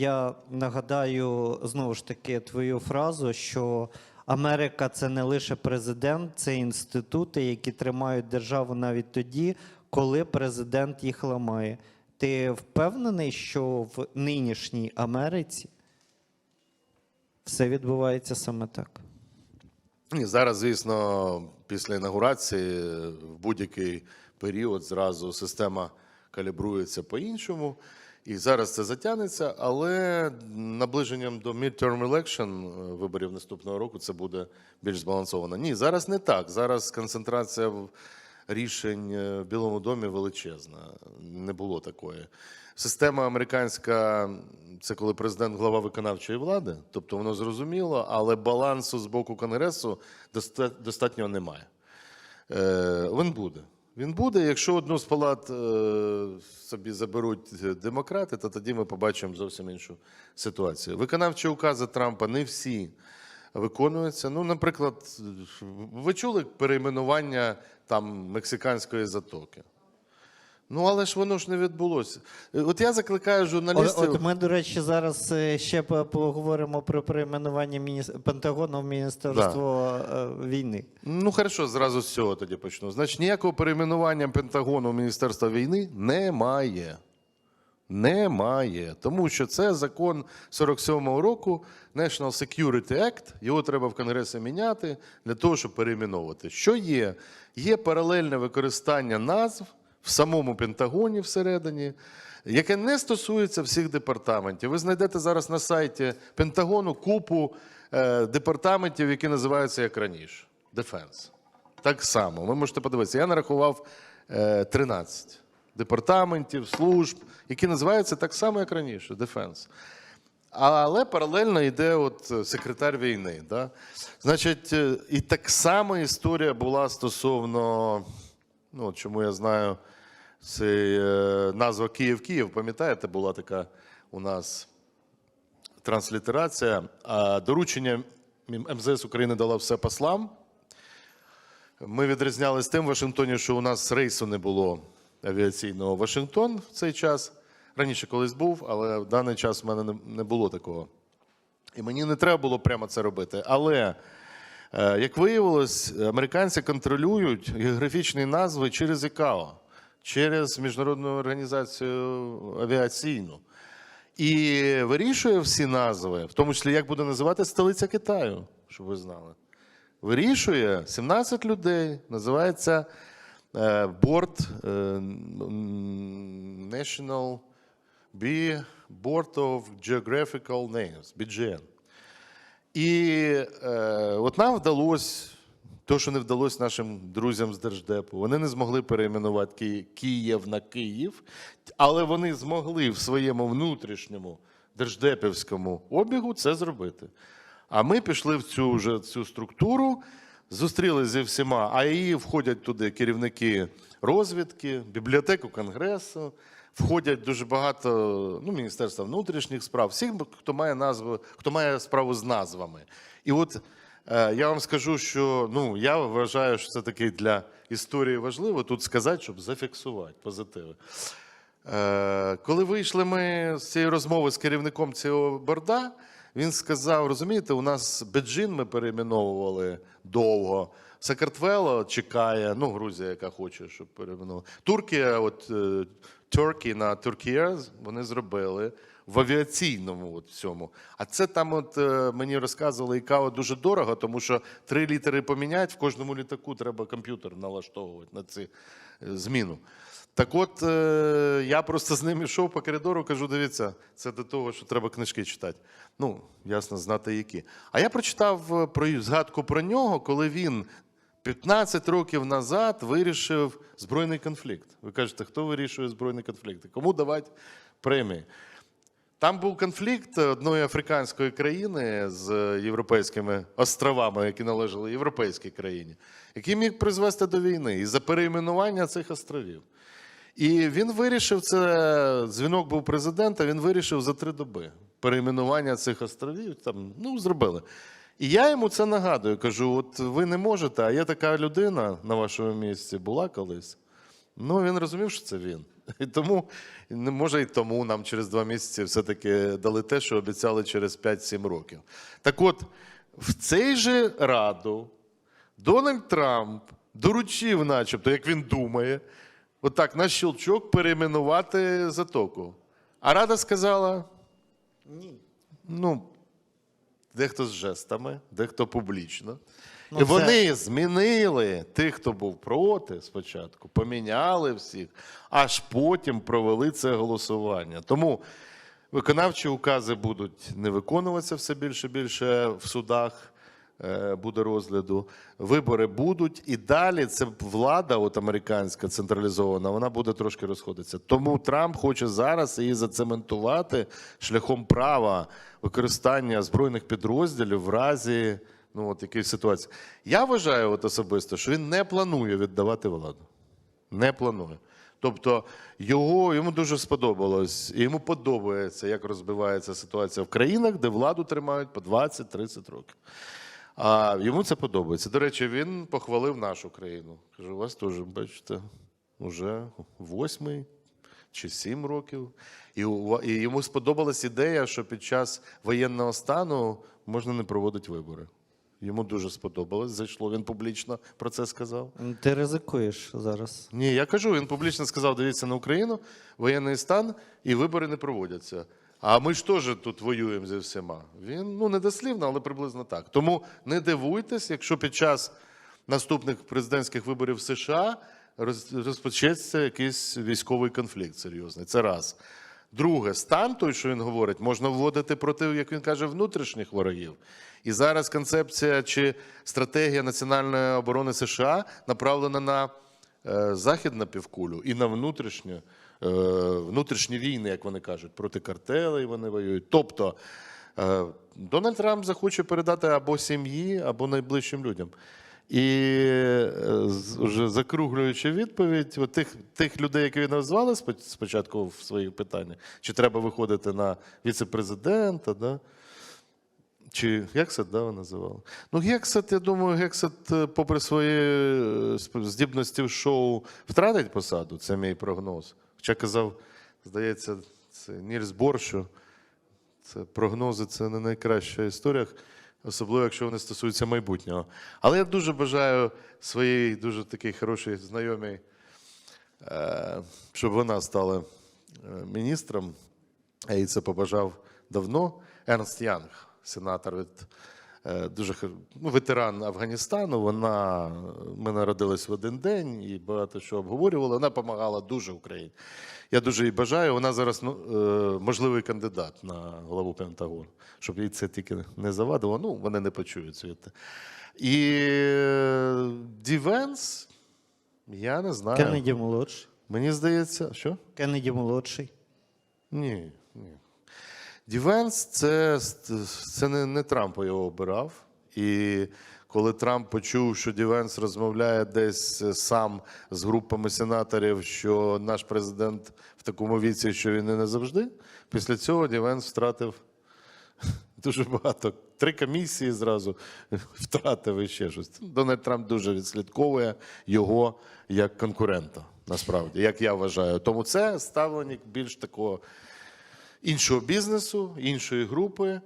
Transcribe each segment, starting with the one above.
я нагадаю знову ж таки твою фразу, що Америка це не лише президент, це інститути, які тримають державу навіть тоді, коли президент їх ламає. Ти впевнений, що в нинішній Америці все відбувається саме так? Ні, зараз, звісно, після інаугурації в будь-який період зразу система калібрується по-іншому. І зараз це затягнеться, але наближенням до midterm election, е, виборів наступного року, це буде більш збалансовано. Ні, зараз не так. Зараз концентрація рішень е, в Білому домі величезна. Не було такої. Система американська це коли президент глава виконавчої влади, тобто воно зрозуміло, але балансу з боку Конгресу доста- достатньо немає. Е, Він буде. Він буде. Якщо одну з палат е, собі заберуть демократи, то тоді ми побачимо зовсім іншу ситуацію. Виконавчі укази Трампа не всі виконуються. Ну, наприклад, ви чули перейменування там мексиканської затоки? Ну, але ж воно ж не відбулося. Е, От я закликаю журналістів. от ми, до речі, зараз е, ще поговоримо про перейменування мініс... Пентагону в Міністерство е, війни. Ну, хорошо, зразу з цього тоді почну. Значить, ніякого перейменування Пентагону в Міністерства війни немає. Немає. Тому що це закон 47-го року, National Security Act, його треба в Конгресі міняти для того, щоб перейменовувати. Що є? Є паралельне використання назв в самому Пентагоні всередині, яке не стосується всіх департаментів. Ви знайдете зараз на сайті Пентагону купу е, департаментів, які називаються як раніше. Defense. Так само. Ви можете подивитися. Я нарахував е, 13 департаментів, служб, які називаються так само, як раніше Defense. Але паралельно йде от е, секретар війни. Да? Значить, е, і так само історія була стосовно, ну, чому я знаю, це е, назва Київ-Київ, пам'ятаєте, була така у нас транслітерація. А доручення МЗС України дала все послам. Ми відрізнялися тим в Вашингтоні, що у нас рейсу не було авіаційного Вашингтон в цей час. Раніше колись був, але в даний час в мене не- було такого. І мені не треба було прямо це робити. Але, е, як виявилось, американці контролюють географічні назви через ІКАО, через Міжнародну організацію авіаційну. І вирішує всі назви, в тому числі як буде називати столиця Китаю, щоб ви знали. Вирішує 17 людей, називається е, Board е, National B Board of Geographical Names, BGN. І е, от нам вдалося, то, що не вдалося нашим друзям з Держдепу, вони не змогли перейменувати Київ на Київ, але вони змогли в своєму внутрішньому держдепівському обігу це зробити. А ми пішли в цю вже цю структуру, зустрілися зі всіма, а її входять туди керівники розвідки, бібліотеку Конгресу, входять дуже багато ну, Міністерства внутрішніх справ, всіх, хто має назви, хто має справу з назвами. І от я вам скажу, що ну, я вважаю, що це таки для історії важливо тут сказати, щоб зафіксувати позитиви. Е, коли вийшли ми з цієї розмови з керівником цього борда, він сказав: розумієте, у нас Беджин ми перейменовували довго. Сакартвело чекає, ну, Грузія, яка хоче, щоб перейменували. Туркія, от е, Turkey на Туркія, вони зробили в авіаційному от цьому. А це там, от е, мені розказували, ІКАО дуже дорого, тому що три літери поміняти, в кожному літаку треба комп'ютер налаштовувати на цю е, зміну. Так от е, я просто з ним йшов по коридору, кажу: дивіться, це до того, що треба книжки читати. Ну, ясно, знати які. А я прочитав про згадку про нього, коли він 15 років назад вирішив збройний конфлікт. Ви кажете, хто вирішує збройний конфлікт? Кому давати премії? Там був конфлікт одної африканської країни з європейськими островами, які належали європейській країні, який міг призвести до війни і за перейменування цих островів. І він вирішив це. Дзвінок був президента. Він вирішив за три доби перейменування цих островів. Там ну зробили. І я йому це нагадую. Кажу: от ви не можете, а є така людина на вашому місці, була колись. Ну він розумів, що це він. І тому, може, і тому нам через два місяці все-таки дали те, що обіцяли через 5-7 років. Так от, в цей же раду Дональд Трамп доручив, начебто, як він думає, отак на щелчок перейменувати затоку. А Рада сказала: Ні. ну, дехто з жестами, дехто публічно. Ну, І це- вони змінили тих, хто був проти спочатку, поміняли всіх, аж потім провели це голосування. Тому виконавчі укази будуть не виконуватися все більше і більше в судах. Е, Буде розгляду, вибори будуть, і далі це влада, от американська централізована, вона буде трошки розходитися. Тому Трамп хоче зараз її зацементувати шляхом права використання збройних підрозділів в разі ну, от якоїсь ситуації. Я вважаю от особисто, що він не планує віддавати владу. Не планує. Тобто його, йому дуже сподобалось, і йому подобається, як розбивається ситуація в країнах, де владу тримають по 20-30 років. А йому це подобається. До речі, він похвалив нашу країну. Каже, у вас теж, бачите, вже восьмий чи сім років. І, і йому сподобалась ідея, що під час воєнного стану можна не проводити вибори. Йому дуже сподобалось. Зайшло, він публічно про це сказав. Ти ризикуєш зараз. Ні, я кажу, він публічно сказав: дивіться на Україну, воєнний стан і вибори не проводяться. А ми ж теж тут воюємо зі всіма. Він ну не дослівно, але приблизно так. Тому не дивуйтесь, якщо під час наступних президентських виборів в США розпочнеться якийсь військовий конфлікт серйозний. Це раз. Друге, стан той, що він говорить, можна вводити проти, як він каже, внутрішніх ворогів. І зараз концепція чи стратегія національної оборони США направлена на е, західну півкулю і на внутрішню, внутрішні війни, як вони кажуть, проти картелей вони воюють. Тобто е, Дональд Трамп захоче передати або сім'ї, або найближчим людям. І е, вже закруглюючи відповідь, от тих, тих людей, які ви назвали спочатку в своїх питаннях, чи треба виходити на віце-президента, да? Чи Гексет, да, ви називали? Ну, Гексет, я думаю, Гексет, е, попри свої е, здібності в шоу, втратить посаду, це мій прогноз. Хоча казав, здається, це Нільс Бор, що це прогнози це не найкраща історія, особливо якщо вони стосуються майбутнього. Але я дуже бажаю своїй дуже такій хорошій знайомій, е, щоб вона стала е, міністром. Я їй це побажав давно. Ернст Янг, сенатор від дуже ну, ветеран Афганістану. Вона ми народились в один день і багато що обговорювали. Вона допомагала дуже Україні. Я дуже їй бажаю. Вона зараз ну, е, можливий кандидат на голову Пентагону, щоб їй це тільки не завадило. Ну, вони не почують звідти. І е, Дівенс, я не знаю. Кеннеді молодший. Мені здається, що? Кеннеді молодший. Ні, ні. Дівенс це, це не, не Трамп його обирав. І коли Трамп почув, що Дівенс розмовляє десь е, сам з групами сенаторів, що наш президент в такому віці, що він і не завжди, після цього Дівенс втратив дуже багато. Три комісії зразу втратив і ще щось. Дональд Трамп дуже відслідковує його як конкурента, насправді, як я вважаю. Тому це ставлення більш такого іншого бізнесу, іншої групи.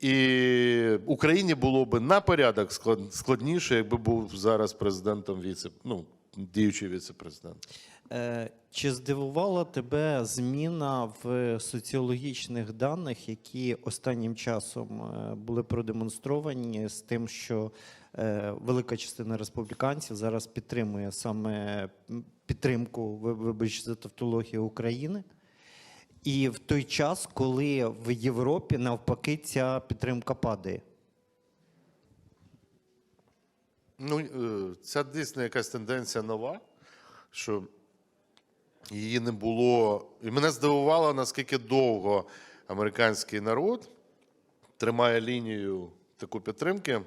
І Україні було би на порядок складніше, якби був зараз президентом віце, ну, діючий віце-президент. Е, Чи здивувала тебе зміна в соціологічних даних, які останнім часом е, були продемонстровані з тим, що е, велика частина республіканців зараз підтримує саме підтримку, ви- вибачте за тавтологію України? І в той час, коли в Європі навпаки ця підтримка падає. Ну, е, ця дійсно якась тенденція нова, що її не було. І мене здивувало, наскільки довго американський народ тримає лінію таку підтримки.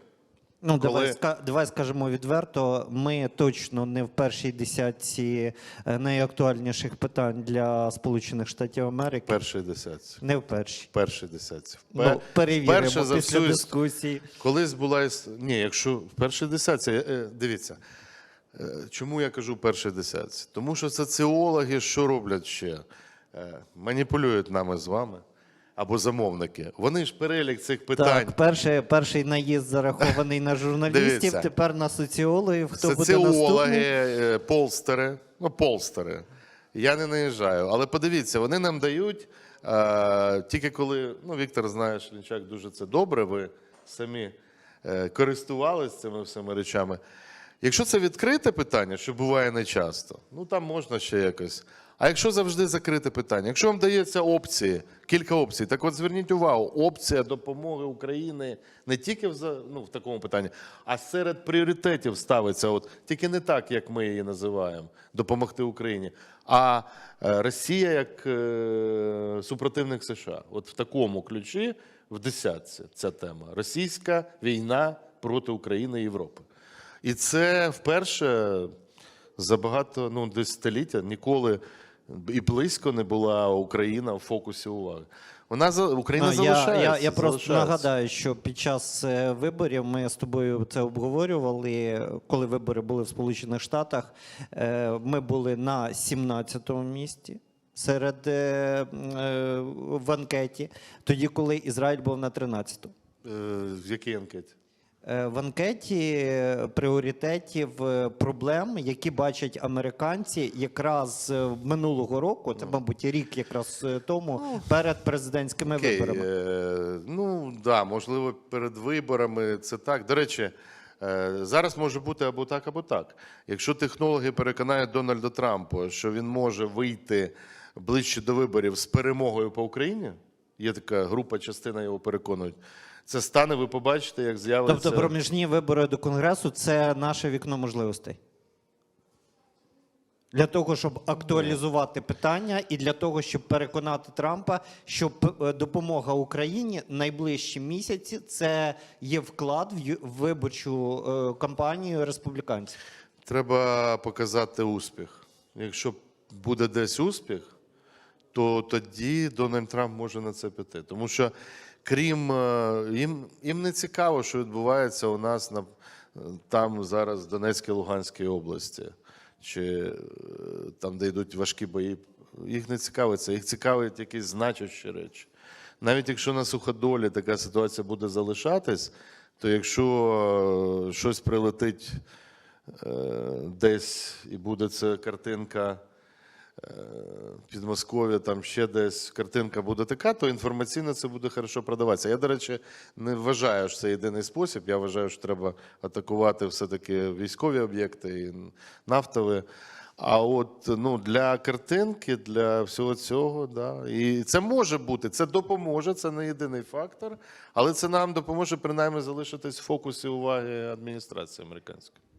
Ну, Коли- давай, ска- давай скажемо відверто, ми точно не в першій десятці е, найактуальніших питань для Сполучених Штатів Америки. Перший десятці. Не в першій. Перший десятці. Ну, перевіримо перше за всю дискусії. Колись була ні, якщо в першій десятці, е, е, дивіться, Чому я кажу першій десятці? Тому що соціологи що роблять ще? Маніпулюють нами з вами або замовники. Вони ж перелік цих питань. Так, перший, перший наїзд зарахований на журналістів, Дивіться. тепер на соціологів. Хто буде Соціологи, наступний? е, полстери, ну полстери. Я не наїжджаю. Але подивіться, вони нам дають е, тільки коли, ну, Віктор знає, Шлінчак дуже це добре, ви самі е, користувалися цими всіми речами. Якщо це відкрите питання, що буває не часто, ну там можна ще якось. А якщо завжди закрите питання, якщо вам дається опції, кілька опцій, так от зверніть увагу, опція допомоги Україні не тільки в, ну, в такому питанні, а серед пріоритетів ставиться, от, тільки не так, як ми її називаємо, допомогти Україні, а е, Росія як е, супротивник США. От в такому ключі, в десятці ця тема. Російська війна проти України і Європи. І це вперше за багато ну, десятиліття ніколи і близько не була Україна в фокусі уваги. Вона за Україна Ну, я, залишається. я, я просто залишається. нагадаю, що під час е, виборів ми з тобою це обговорювали. Коли вибори були в Сполучених Штатах, е, ми були на 17-му місці. Серед е, е, в анкеті, тоді, коли Ізраїль був на 13-му. Е, в якій анкеті? Е, В анкеті е, пріоритетів е, проблем, які бачать американці, якраз минулого року, це, мабуть, рік якраз тому, перед президентськими Окей, виборами. е, ну да, можливо, перед виборами це так. До речі, зараз може бути або так, або так. Якщо технологи переконають Дональда Трампа, що він може вийти ближче до виборів з перемогою по Україні, є така група, частина його переконують. Це стане, ви побачите, як з'явиться. Тобто проміжні вибори до Конгресу це наше вікно можливостей. Для того, щоб актуалізувати питання, і для того, щоб переконати Трампа, що е, допомога Україні найближчі місяці це є вклад в виборчу е, кампанію республіканців. Треба показати успіх. Якщо буде десь успіх, то тоді Дональд Трамп може на це піти. Тому що, крім е, їм, їм не цікаво, що відбувається у нас на там зараз в Донецькій Луганській області, чи е, там, де йдуть важкі бої. Їх не цікавить це, їх цікавить якісь значущі речі. Навіть якщо на суходолі така ситуація буде залишатись, то якщо е, щось прилетить е, десь і буде це картинка е, Підмосков'я, там ще десь картинка буде така, то інформаційно це буде хорошо продаватися. Я, до речі, не вважаю, що це єдиний спосіб. Я вважаю, що треба атакувати все-таки військові об'єкти і нафтові. А от ну, для картинки, для всього цього, да. І це може бути, це допоможе, це не єдиний фактор, але це нам допоможе принаймні залишитись в фокусі уваги адміністрації американської.